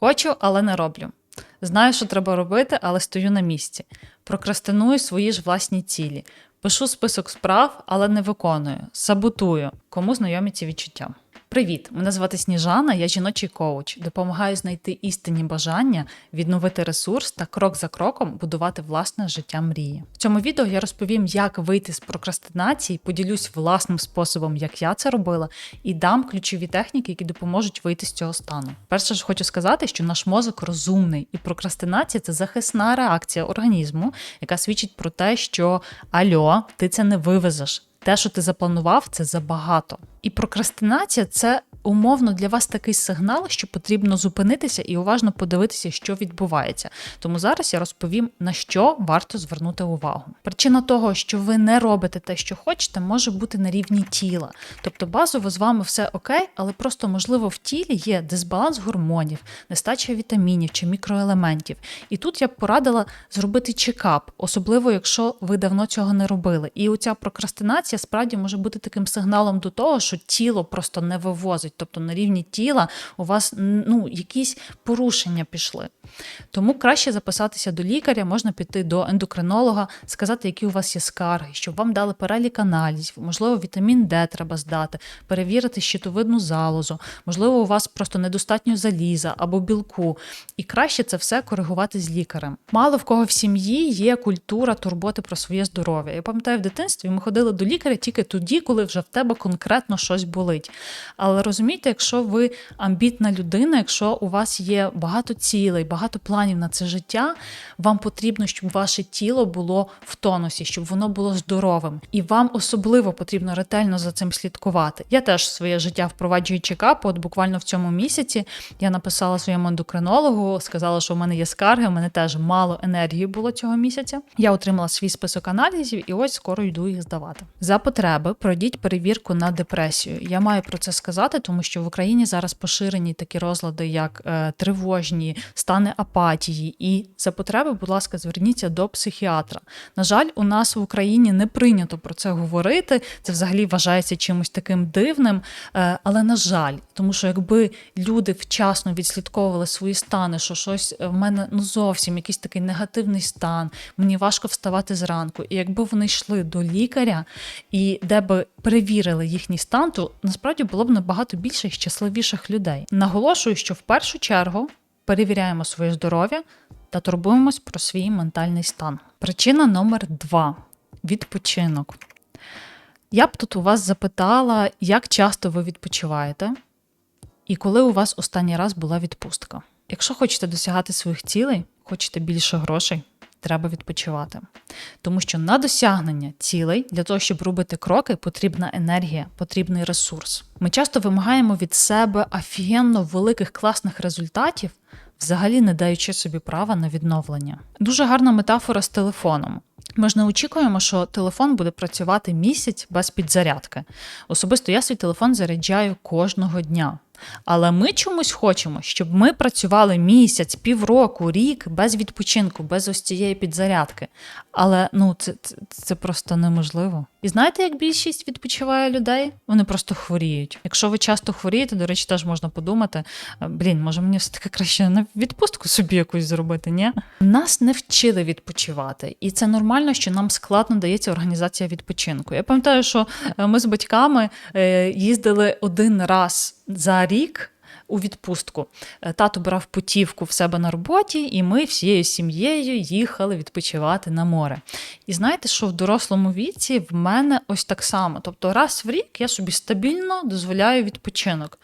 Хочу, але не роблю. Знаю, що треба робити, але стою на місці. Прокрастиную свої ж власні цілі. Пишу список справ, але не виконую. Саботую. Кому знайомі ці відчуття? Привіт! Мене звати Сніжана, я жіночий коуч. Допомагаю знайти істинні бажання, відновити ресурс та крок за кроком будувати власне життя мрії. В цьому відео я розповім, як вийти з прокрастинації, поділюсь власним способом, як я це робила, і дам ключові техніки, які допоможуть вийти з цього стану. Перше ж хочу сказати, що наш мозок розумний, і прокрастинація це захисна реакція організму, яка свідчить про те, що альо, ти це не вивезеш. Те, що ти запланував, це забагато. І прокрастинація це умовно для вас такий сигнал, що потрібно зупинитися і уважно подивитися, що відбувається. Тому зараз я розповім, на що варто звернути увагу. Причина того, що ви не робите те, що хочете, може бути на рівні тіла. Тобто базово з вами все окей, але просто можливо в тілі є дисбаланс гормонів, нестача вітамінів чи мікроелементів. І тут я б порадила зробити чекап, особливо якщо ви давно цього не робили. І оця прокрастинація справді може бути таким сигналом до того, що тіло просто не вивозить, тобто на рівні тіла у вас ну, якісь порушення пішли. Тому краще записатися до лікаря, можна піти до ендокринолога, сказати, які у вас є скарги, щоб вам дали перелік аналізів, можливо, вітамін Д треба здати, перевірити щитовидну залозу, можливо, у вас просто недостатньо заліза або білку. І краще це все коригувати з лікарем. Мало в кого в сім'ї є культура турботи про своє здоров'я. Я пам'ятаю, в дитинстві ми ходили до лікаря тільки тоді, коли вже в тебе конкретно щось болить. Але розумієте, якщо ви амбітна людина, якщо у вас є багато цілей, багато планів на це життя, вам потрібно, щоб ваше тіло було в тонусі, щоб воно було здоровим. І вам особливо потрібно ретельно за цим слідкувати. Я теж своє життя впроваджую чекап. От буквально в цьому місяці я написала своєму ендокринологу, сказала, що в мене є скарги, у мене теж мало енергії було цього місяця. Я отримала свій список аналізів і ось скоро йду їх здавати. За потреби пройдіть перевірку на депресію. Я маю про це сказати, тому що в Україні зараз поширені такі розлади, як е, тривожні, стани апатії. І за потреби, будь ласка, зверніться до психіатра. На жаль, у нас в Україні не прийнято про це говорити. Це взагалі вважається чимось таким дивним. Е, але на жаль, тому що якби люди вчасно відслідковували свої стани, що щось в мене ну зовсім якийсь такий негативний стан, мені важко вставати зранку. І якби вони йшли до лікаря і де би перевірили їхній стан, то насправді було б набагато більше і щасливіших людей. Наголошую, що в першу чергу перевіряємо своє здоров'я та турбуємось про свій ментальний стан. Причина номер два відпочинок. Я б тут у вас запитала, як часто ви відпочиваєте, і коли у вас останній раз була відпустка. Якщо хочете досягати своїх цілей, хочете більше грошей, треба відпочивати. Тому що на досягнення цілей, для того, щоб робити кроки, потрібна енергія, потрібний ресурс. Ми часто вимагаємо від себе офігенно великих класних результатів, взагалі не даючи собі права на відновлення. Дуже гарна метафора з телефоном. Ми ж не очікуємо, що телефон буде працювати місяць без підзарядки. Особисто я свій телефон заряджаю кожного дня. Але ми чомусь хочемо, щоб ми працювали місяць, півроку, рік без відпочинку, без ось цієї підзарядки. Але ну це, це, це просто неможливо. І знаєте, як більшість відпочиває людей? Вони просто хворіють. Якщо ви часто хворієте, до речі, теж можна подумати: блін, може мені все таки краще на відпустку собі якусь зробити? Ні? Нас не вчили відпочивати, і це нормально, що нам складно дається організація відпочинку. Я пам'ятаю, що е, ми з батьками е, їздили один раз за рік. У відпустку Е, тато брав путівку в себе на роботі, і ми всією сім'єю їхали відпочивати на море. І знаєте, що в дорослому віці в мене ось так само. Тобто, раз в рік я собі стабільно дозволяю відпочинок.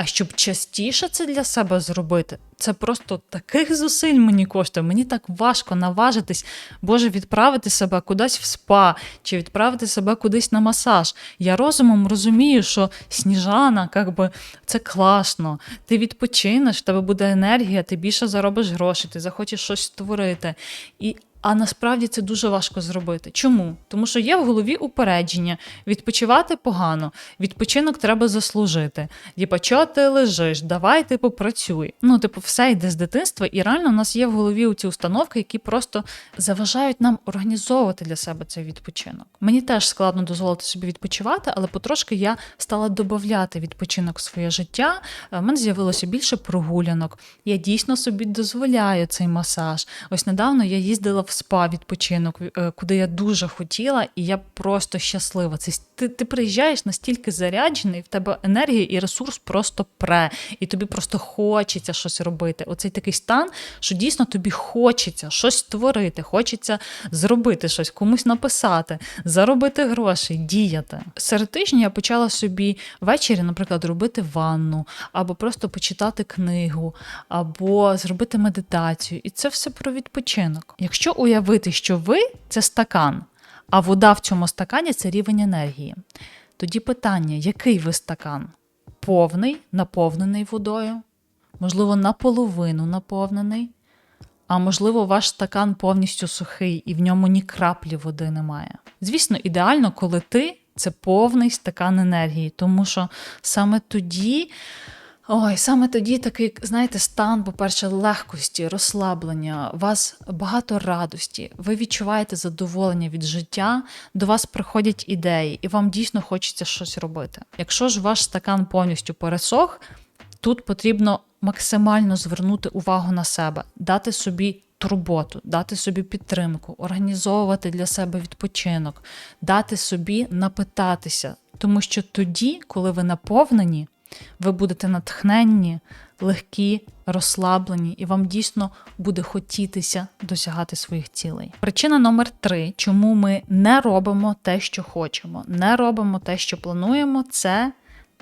А щоб частіше це для себе зробити, це просто таких зусиль мені коштує. Мені так важко наважитись, Боже, відправити себе кудись в спа чи відправити себе кудись на масаж. Я розумом розумію, що сніжана, як би, це класно. Ти відпочинеш, в тебе буде енергія, ти більше заробиш гроші, ти захочеш щось створити. І А насправді це дуже важко зробити. Чому? Тому що є в голові упередження, відпочивати погано, відпочинок треба заслужити. Типа, чого ти лежиш? Давай, типу, працюй. Ну, типу, все йде з дитинства, і реально у нас є в голові ці установки, які просто заважають нам організовувати для себе цей відпочинок. Мені теж складно дозволити собі відпочивати, але потрошки я стала додати відпочинок в своє життя. У мене з'явилося більше прогулянок. Я дійсно собі дозволяю цей масаж. Ось недавно я їздила в спа відпочинок, е, куди я дуже хотіла, і я просто щаслива. Це ти, ти приїжджаєш настільки заряджений, в тебе енергія і ресурс просто пре, і тобі просто хочеться щось робити. Оцей такий стан, що дійсно тобі хочеться щось створити, хочеться зробити щось, комусь написати, заробити гроші, діяти. Серед тижня я почала собі ввечері, наприклад, робити ванну, або просто почитати книгу, або зробити медитацію. І це все про відпочинок. Якщо уявити, що ви це стакан, а вода в цьому стакані це рівень енергії. Тоді питання: який ви стакан? Повний, наповнений водою? Можливо, наполовину наповнений, а можливо, ваш стакан повністю сухий і в ньому ні краплі води немає. Звісно, ідеально, коли ти це повний стакан енергії, тому що саме тоді. Ой, саме тоді такий, знаєте, стан, по-перше, легкості, розслаблення, вас багато радості, ви відчуваєте задоволення від життя, до вас приходять ідеї, і вам дійсно хочеться щось робити. Якщо ж ваш стакан повністю пересох, тут потрібно максимально звернути увагу на себе, дати собі турботу, дати собі підтримку, організовувати для себе відпочинок, дати собі напитатися, тому що тоді, коли ви наповнені. Ви будете натхненні, легкі, розслаблені, і вам дійсно буде хотітися досягати своїх цілей. Причина номер три, чому ми не робимо те, що хочемо, не робимо те, що плануємо, це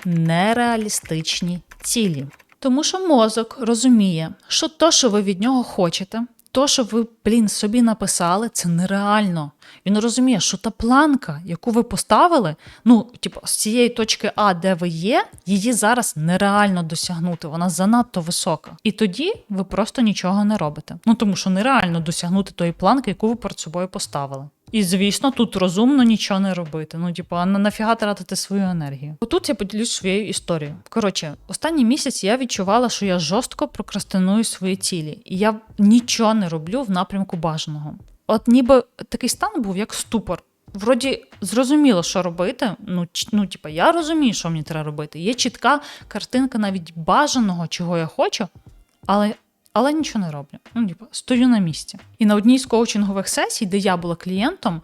нереалістичні цілі. Тому що мозок розуміє, що то, що ви від нього хочете, то, що ви, блін, собі написали, це нереально. Він розуміє, що та планка, яку ви поставили, ну, типу, з цієї точки А, де ви є, її зараз нереально досягнути. Вона занадто висока. І тоді ви просто нічого не робите. Ну тому що нереально досягнути тої планки, яку ви перед собою поставили. І, звісно, тут розумно нічого не робити. Ну, типу, а нафіга тратити свою енергію. Отут я поділюсь своєю історією. Коротше, останній місяць я відчувала, що я жорстко прокрастиную свої цілі, і я нічого не роблю в напрямку бажаного. От ніби такий стан був як ступор. Вроді зрозуміло, що робити. Ну, ну, типу, я розумію, що мені треба робити. Є чітка картинка навіть бажаного, чого я хочу, але але нічого не роблю. Ну, типу, стою на місці. І на одній з коучингових сесій, де я була клієнтом,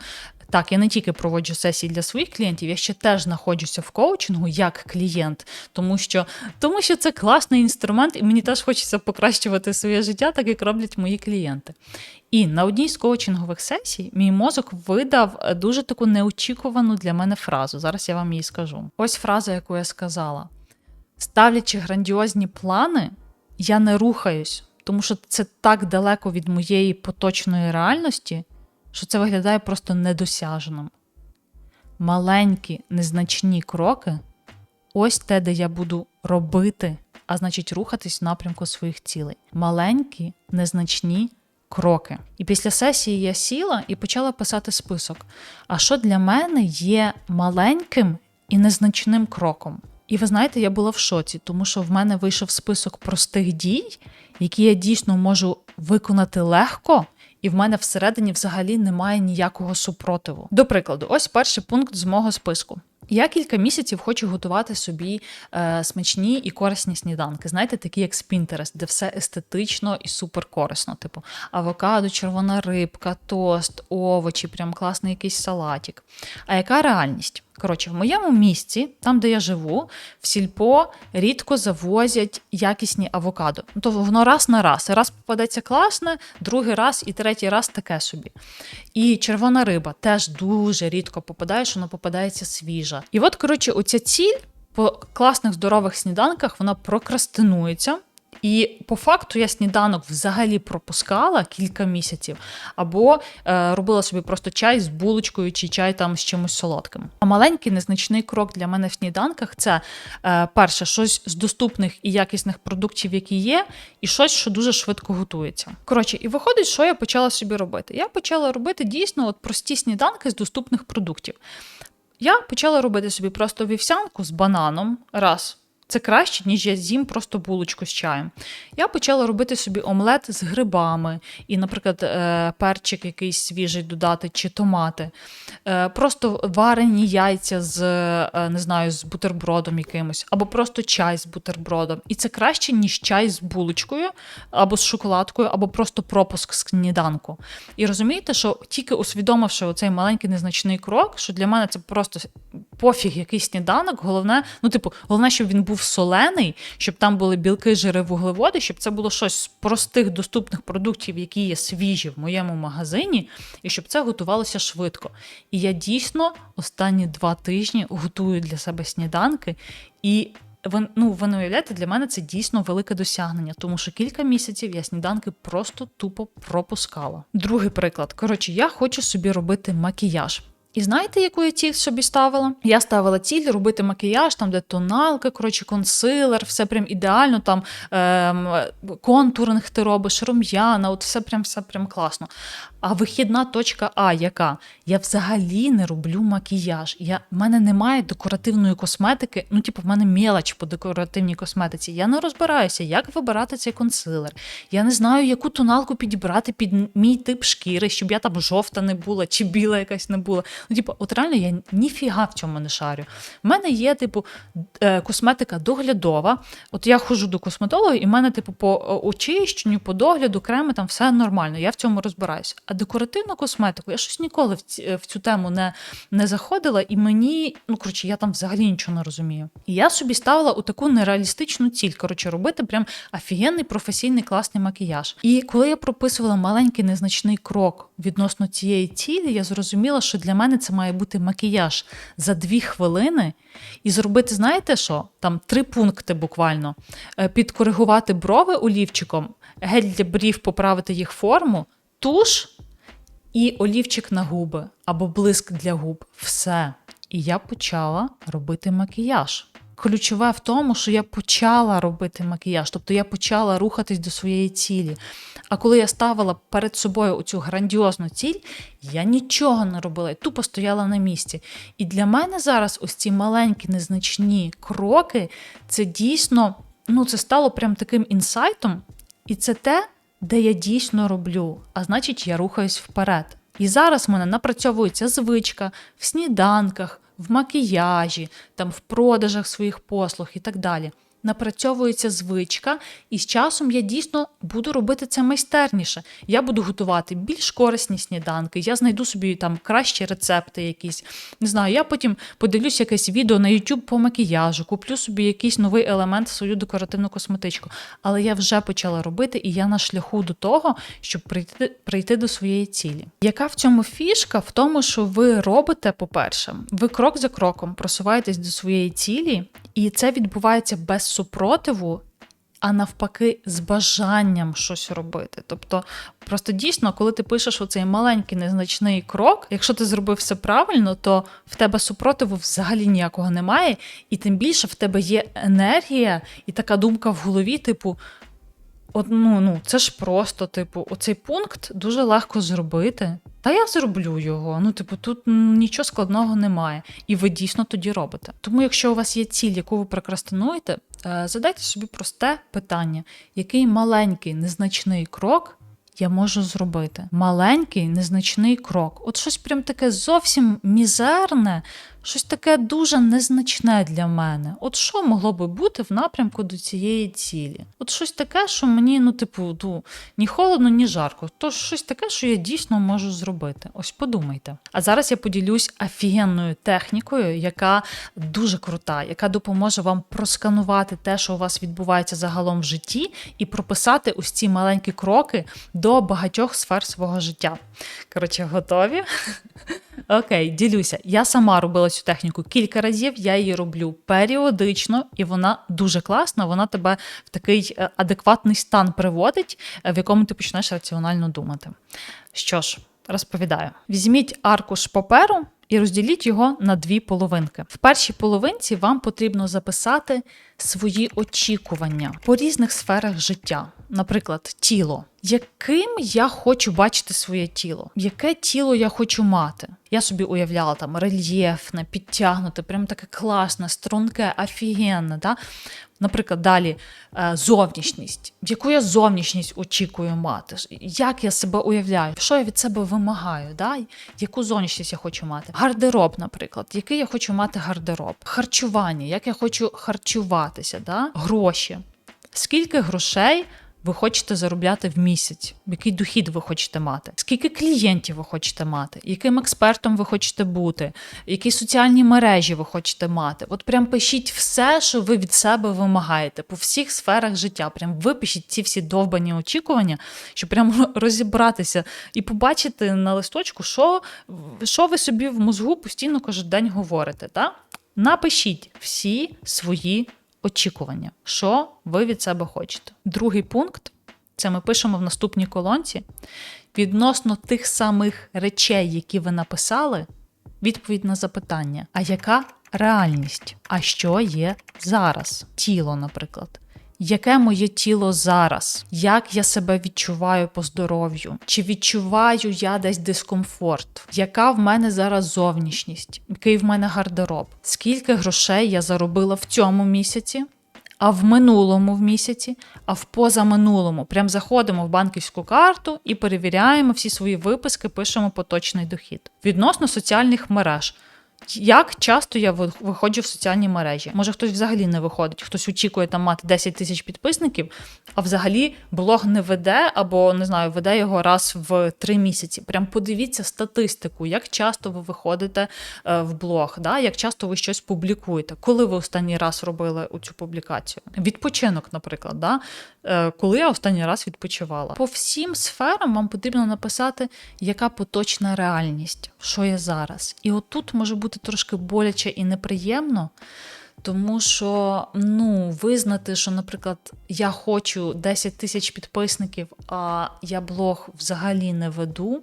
так, я не тільки проводжу сесії для своїх клієнтів, я ще теж знаходжуся в коучингу як клієнт, тому що тому що це класний інструмент, і мені теж хочеться покращувати своє життя, так як роблять мої клієнти. І на одній з коучингових сесій мій мозок видав дуже таку неочікувану для мене фразу. Зараз я вам її скажу. Ось фраза, яку я сказала: ставлячи грандіозні плани, я не рухаюсь тому що це так далеко від моєї поточної реальності, що це виглядає просто недосяжним. Маленькі незначні кроки ось те, де я буду робити, а значить, рухатись в напрямку своїх цілей. Маленькі, незначні кроки. І після сесії я сіла і почала писати список. А що для мене є маленьким і незначним кроком? І ви знаєте, я була в шоці, тому що в мене вийшов список простих дій, які я дійсно можу виконати легко. І в мене всередині взагалі немає ніякого супротиву. До прикладу, ось перший пункт з мого списку. Я кілька місяців хочу готувати собі е, смачні і корисні сніданки. Знаєте, такі як з Pinterest, де все естетично і супер корисно. Типу авокадо, червона рибка, тост, овочі, прям класний якийсь салатик. А яка реальність? Коротше, в моєму місці, там де я живу, в сільпо рідко завозять якісні авокадо. Ну, то воно раз на раз. Раз попадеться класне, другий раз і третій раз таке собі. І червона риба теж дуже рідко попадає, що вона попадається свіжа. І от, коротше, оця ціль по класних здорових сніданках вона прокрастинується. І по факту я сніданок взагалі пропускала кілька місяців, або е, робила собі просто чай з булочкою чи чай там з чимось солодким. А маленький незначний крок для мене в сніданках це е, перше, щось з доступних і якісних продуктів, які є, і щось, що дуже швидко готується. Коротше, і виходить, що я почала собі робити. Я почала робити дійсно от прості сніданки з доступних продуктів. Я почала робити собі просто вівсянку з бананом раз. Це краще, ніж я з'їм просто булочку з чаєм. Я почала робити собі омлет з грибами, і, наприклад, е, перчик якийсь свіжий додати чи томати. Е, Просто варені яйця з е, не знаю, з бутербродом якимось, або просто чай з бутербродом. І це краще, ніж чай з булочкою, або з шоколадкою, або просто пропуск сніданку. І розумієте, що тільки усвідомивши оцей маленький незначний крок, що для мене це просто пофіг, який сніданок. Головне, ну, типу, головне, щоб він був солений, щоб там були білки, жири, вуглеводи, щоб це було щось з простих доступних продуктів, які є свіжі в моєму магазині, і щоб це готувалося швидко. І я дійсно останні два тижні готую для себе сніданки і. Ви, ну, ви не уявляєте, для мене це дійсно велике досягнення, тому що кілька місяців я сніданки просто тупо пропускала. Другий приклад. Коротше, я хочу собі робити макіяж. І знаєте, яку я ціль собі ставила? Я ставила ціль робити макіяж, там, де тоналка, коротше, консилер, все прям ідеально, там ем, контуринг ти робиш, рум'яна, от все прям все прям класно. А вихідна точка А, яка? Я взагалі не роблю макіяж. Я, В мене немає декоративної косметики. Ну, типу, в мене мелоч по декоративній косметиці. Я не розбираюся, як вибирати цей консилер. Я не знаю, яку тоналку підібрати під мій тип шкіри, щоб я там жовта не була чи біла якась не була. Ну, типу, от реально я ніфіга в цьому не шарю. У мене є, типу, е, косметика доглядова. От я ходжу до косметолога, і в мене, типу, по очищенню, по догляду, креми там все нормально. Я в цьому розбираюся. А декоративну косметику я щось ніколи ці, в цю тему не не заходила, і мені, ну коротше, я там взагалі нічого не розумію. І я собі ставила у таку нереалістичну ціль, коротше, робити прям офігенний професійний класний макіяж. І коли я прописувала маленький незначний крок відносно цієї цілі, я зрозуміла, що для мене це має бути макіяж за дві хвилини, і зробити, знаєте що? Там три пункти буквально: Е, підкоригувати брови олівчиком, гель для брів, поправити їх форму, туш і олівчик на губи або блиск для губ. Все. І я почала робити макіяж. Ключове в тому, що я почала робити макіяж, тобто я почала рухатись до своєї цілі. А коли я ставила перед собою оцю грандіозну ціль, я нічого не робила, я тупо стояла на місці. І для мене зараз ось ці маленькі незначні кроки, це дійсно ну, це стало прям таким інсайтом, і це те, де я дійсно роблю, а значить, я рухаюсь вперед. І зараз в мене напрацьовується звичка в сніданках, в макіяжі, там в продажах своїх послуг і так далі. Напрацьовується звичка, і з часом я дійсно буду робити це майстерніше. Я буду готувати більш корисні сніданки, я знайду собі там кращі рецепти якісь. Не знаю, я потім подивлюсь якесь відео на YouTube по макіяжу, куплю собі якийсь новий елемент в свою декоративну косметичку. Але я вже почала робити, і я на шляху до того, щоб прийти, прийти до своєї цілі. Яка в цьому фішка? В тому, що ви робите, по-перше, ви крок за кроком просуваєтесь до своєї цілі, і це відбувається без супротиву, а навпаки, з бажанням щось робити. Тобто, просто дійсно, коли ти пишеш оцей маленький незначний крок, якщо ти зробив все правильно, то в тебе супротиву взагалі ніякого немає, і тим більше в тебе є енергія і така думка в голові, типу. Ну, ну, це ж просто, типу, оцей пункт дуже легко зробити. Та я зроблю його. Ну, типу, тут нічого складного немає. І ви дійсно тоді робите. Тому, якщо у вас є ціль, яку ви прокрастинуєте, е, задайте собі просте питання: який маленький незначний крок я можу зробити? Маленький незначний крок. От щось прям таке зовсім мізерне, щось таке дуже незначне для мене. От що могло би бути в напрямку до цієї цілі? От щось таке, що мені, ну, типу, ну, ні холодно, ні жарко. То щось таке, що я дійсно можу зробити. Ось подумайте. А зараз я поділюсь офігенною технікою, яка дуже крута, яка допоможе вам просканувати те, що у вас відбувається загалом в житті, і прописати ось ці маленькі кроки до багатьох сфер свого життя. Коротше, готові? Окей, ділюся. Я сама робила цю техніку кілька разів, я її роблю періодично, і вона дуже класна. Вона тебе в такий е, адекватний стан приводить, е, в якому ти почнеш раціонально думати. Що ж, розповідаю: візьміть аркуш паперу. І розділіть його на дві половинки. В першій половинці вам потрібно записати свої очікування по різних сферах життя. Наприклад, тіло. Яким я хочу бачити своє тіло? Яке тіло я хочу мати? Я собі уявляла там рельєфне, підтягнуте, прям таке класне, струнке, офігенне. Да? Наприклад, далі е, зовнішність. Яку я зовнішність очікую мати? Як я себе уявляю? Що я від себе вимагаю? Да? Яку зовнішність я хочу мати? Гардероб, наприклад, який я хочу мати гардероб, харчування, як я хочу харчуватися, да? гроші. Скільки грошей ви хочете заробляти в місяць, який дохід ви хочете мати, скільки клієнтів ви хочете мати, яким експертом ви хочете бути, які соціальні мережі ви хочете мати. От прям пишіть все, що ви від себе вимагаєте по всіх сферах життя. Прям випишіть ці всі довбані очікування, щоб прям розібратися і побачити на листочку, що, що ви собі в мозгу постійно кожен день говорите. Та? Напишіть всі свої очікування, що ви від себе хочете. Другий пункт це ми пишемо в наступній колонці. Відносно тих самих речей, які ви написали, відповідь на запитання: а яка реальність? А що є зараз? Тіло, наприклад. Яке моє тіло зараз? Як я себе відчуваю по здоров'ю? Чи відчуваю я десь дискомфорт? Яка в мене зараз зовнішність? Який в мене гардероб? Скільки грошей я заробила в цьому місяці? А в минулому в місяці, а в позаминулому. Прям заходимо в банківську карту і перевіряємо всі свої виписки, пишемо поточний дохід. Відносно соціальних мереж. Як часто я виходжу в соціальні мережі? Може, хтось взагалі не виходить, хтось очікує там мати 10 тисяч підписників, а взагалі блог не веде або не знаю, веде його раз в три місяці. Прям подивіться статистику, як часто ви виходите е, в блог, да? як часто ви щось публікуєте, коли ви останній раз робили цю публікацію. Відпочинок, наприклад, да? Е, коли я останній раз відпочивала. По всім сферам вам потрібно написати, яка поточна реальність, що є зараз. І отут може бути трошки боляче і неприємно. Тому що ну, визнати, що, наприклад, я хочу 10 тисяч підписників, а я блог взагалі не веду.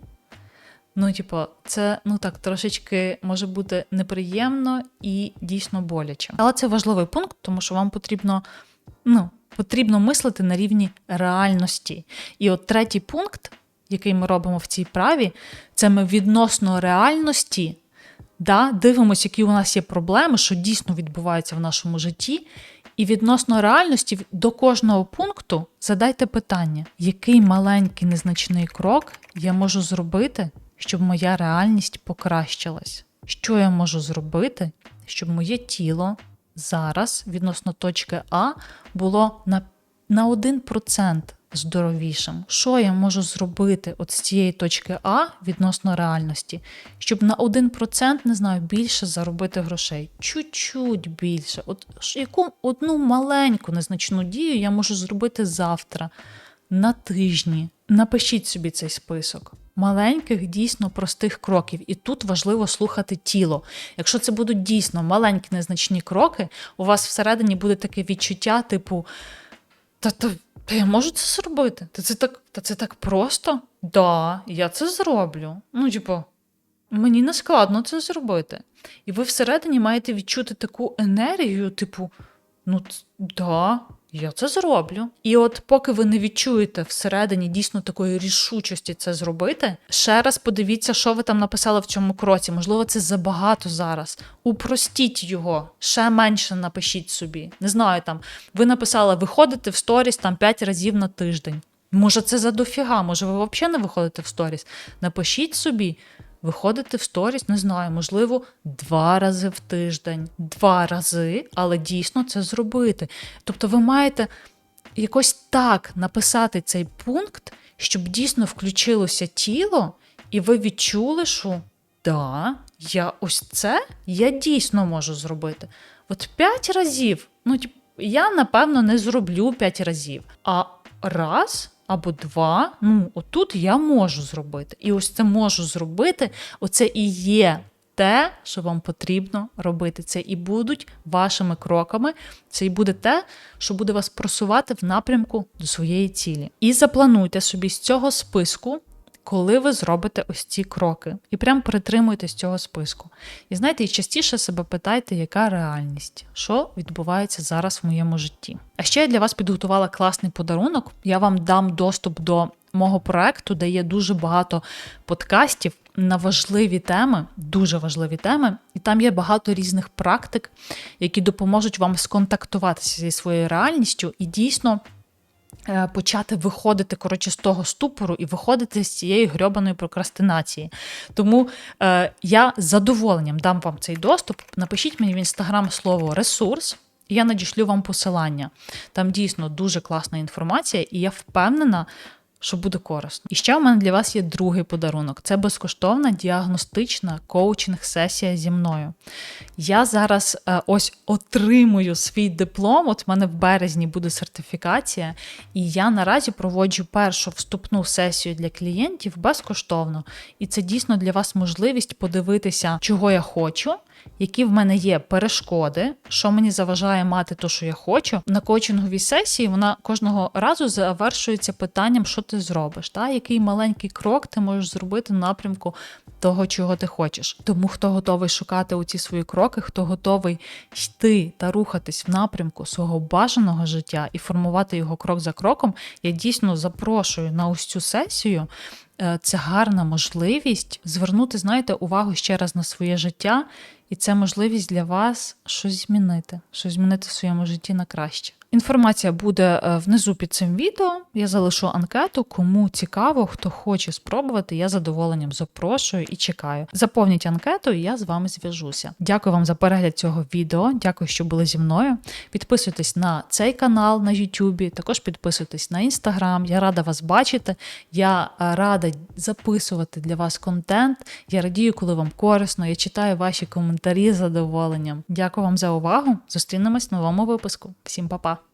Ну, типу, це ну так трошечки може бути неприємно і дійсно боляче. Але це важливий пункт, тому що вам потрібно ну, потрібно мислити на рівні реальності. І от третій пункт, який ми робимо в цій праві, це ми відносно реальності да, дивимося, які у нас є проблеми, що дійсно відбувається в нашому житті. І відносно реальності до кожного пункту задайте питання, який маленький незначний крок я можу зробити, щоб моя реальність покращилась? Що я можу зробити, щоб моє тіло зараз відносно точки А було на на 1% здоровішим. Що я можу зробити от з цієї точки А відносно реальності, щоб на 1% не знаю, більше заробити грошей? Чуть-чуть більше. От яку одну маленьку незначну дію я можу зробити завтра, на тижні. Напишіть собі цей список маленьких, дійсно простих кроків. І тут важливо слухати тіло. Якщо це будуть дійсно маленькі незначні кроки, у вас всередині буде таке відчуття, типу, та та, та я можу це зробити? Та це так та це так просто? Да, я це зроблю. Ну, типу, мені не складно це зробити. І ви всередині маєте відчути таку енергію, типу, ну, да, я це зроблю. І от, поки ви не відчуєте всередині дійсно такої рішучості це зробити, ще раз подивіться, що ви там написали в цьому кроці. Можливо, це забагато зараз. Упростіть його, ще менше напишіть собі. Не знаю, там ви написали виходити в сторіс там 5 разів на тиждень. Може, це за дофіга, може, ви взагалі не виходите в сторіс. Напишіть собі. Виходити в сторіс, не знаю, можливо, два рази в тиждень, два рази, але дійсно це зробити. Тобто, ви маєте якось так написати цей пункт, щоб дійсно включилося тіло, і ви відчули, що да, я ось це я дійсно можу зробити. От п'ять разів, ну, я напевно не зроблю п'ять разів, а раз або два. Ну, отут я можу зробити. І ось це можу зробити. Оце і є те, що вам потрібно робити. Це і будуть вашими кроками. Це і буде те, що буде вас просувати в напрямку до своєї цілі. І заплануйте собі з цього списку. Коли ви зробите ось ці кроки, і прям притримуйтесь цього списку. І знаєте, і частіше себе питайте, яка реальність, що відбувається зараз в моєму житті. А ще я для вас підготувала класний подарунок. Я вам дам доступ до мого проекту, де є дуже багато подкастів на важливі теми, дуже важливі теми, і там є багато різних практик, які допоможуть вам сконтактуватися зі своєю реальністю і дійсно. Е, Почати виходити коротше з того ступору і виходити з цієї грьобаної прокрастинації. Тому е, я з задоволенням дам вам цей доступ. Напишіть мені в інстаграм слово ресурс, і я надішлю вам посилання. Там дійсно дуже класна інформація, і я впевнена, що буде корисно. І ще у мене для вас є другий подарунок: це безкоштовна діагностична коучинг-сесія зі мною. Я зараз е, ось отримую свій диплом. От в мене в березні буде сертифікація, і я наразі проводжу першу вступну сесію для клієнтів безкоштовно. І це дійсно для вас можливість подивитися, чого я хочу. Які в мене є перешкоди, що мені заважає мати те, що я хочу. На коучинговій сесії вона кожного разу завершується питанням, що ти зробиш, та? який маленький крок ти можеш зробити в напрямку того, чого ти хочеш. Тому хто готовий шукати оці свої кроки, хто готовий йти та рухатись в напрямку свого бажаного життя і формувати його крок за кроком, я дійсно запрошую на ось цю сесію. Е, Це гарна можливість звернути, знаєте, увагу ще раз на своє життя, і це можливість для вас щось змінити, щось змінити в своєму житті на краще. Інформація буде е, внизу під цим відео. Я залишу анкету. Кому цікаво, хто хоче спробувати, я задоволенням запрошую і чекаю. Заповніть анкету, і я з вами зв'яжуся. Дякую вам за перегляд цього відео. Дякую, що були зі мною. Підписуйтесь на цей канал на YouTube, також підписуйтесь на інстаграм. Я рада вас бачити. Я е, рада записувати для вас контент. Я радію, коли вам корисно. Я читаю ваші коментарі з задоволенням. Дякую вам за увагу. Зустрінемось в новому випуску. Всім па-па!